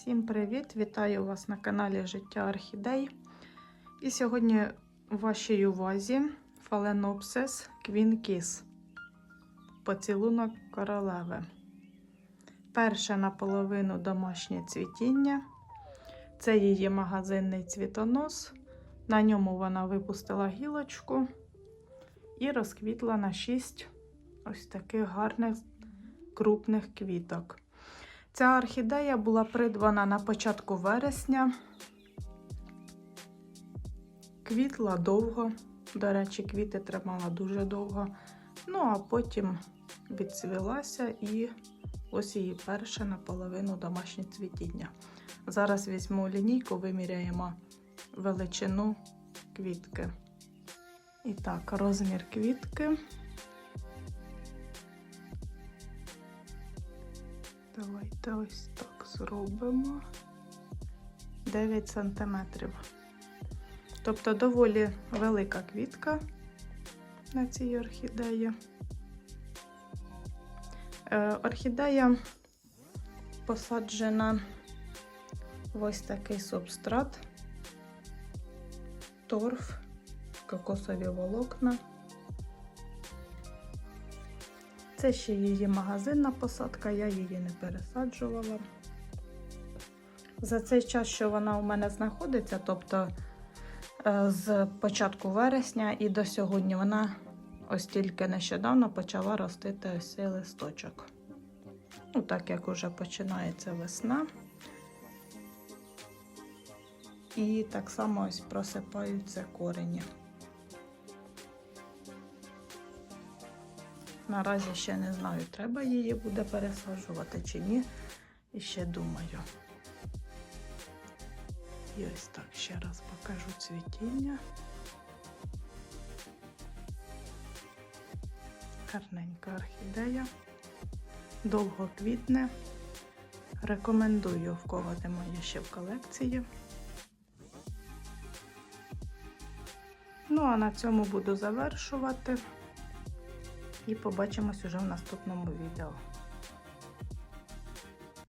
Всім привіт! Вітаю вас на каналі Життя Орхідей. І сьогодні у вашій увазі Queen Kiss. Поцілунок королеви. Перше наполовину домашнє цвітіння. Це її магазинний цвітонос. На ньому вона випустила гілочку і розквітла на 6 ось таких гарних крупних квіток. Ця орхідея була придбана на початку вересня. Квітла довго. До речі, квіти тримала дуже довго. Ну, а потім відцвілася і ось її перше наполовину домашнє цвітіння. Зараз візьму лінійку, виміряємо величину квітки. І так, розмір квітки. Давайте ось так зробимо 9 сантиметрів. Тобто доволі велика квітка на цій орхідеї. Е, орхідея посаджена в ось такий субстрат, торф, кокосові волокна. Це ще її магазинна посадка, я її не пересаджувала. За цей час, що вона у мене знаходиться, тобто е, з початку вересня і до сьогодні, вона ось тільки нещодавно почала ростити ось цей листочок. Ну, так як уже починається весна. І так само ось просипаються корені. Наразі ще не знаю, треба її буде пересаджувати чи ні. І ще думаю. І ось так ще раз покажу цвітіння. Гарненька орхідея. Довго квітне. Рекомендую, в кого немає ще в колекції. Ну, а на цьому буду завершувати. І побачимось уже в наступному відео.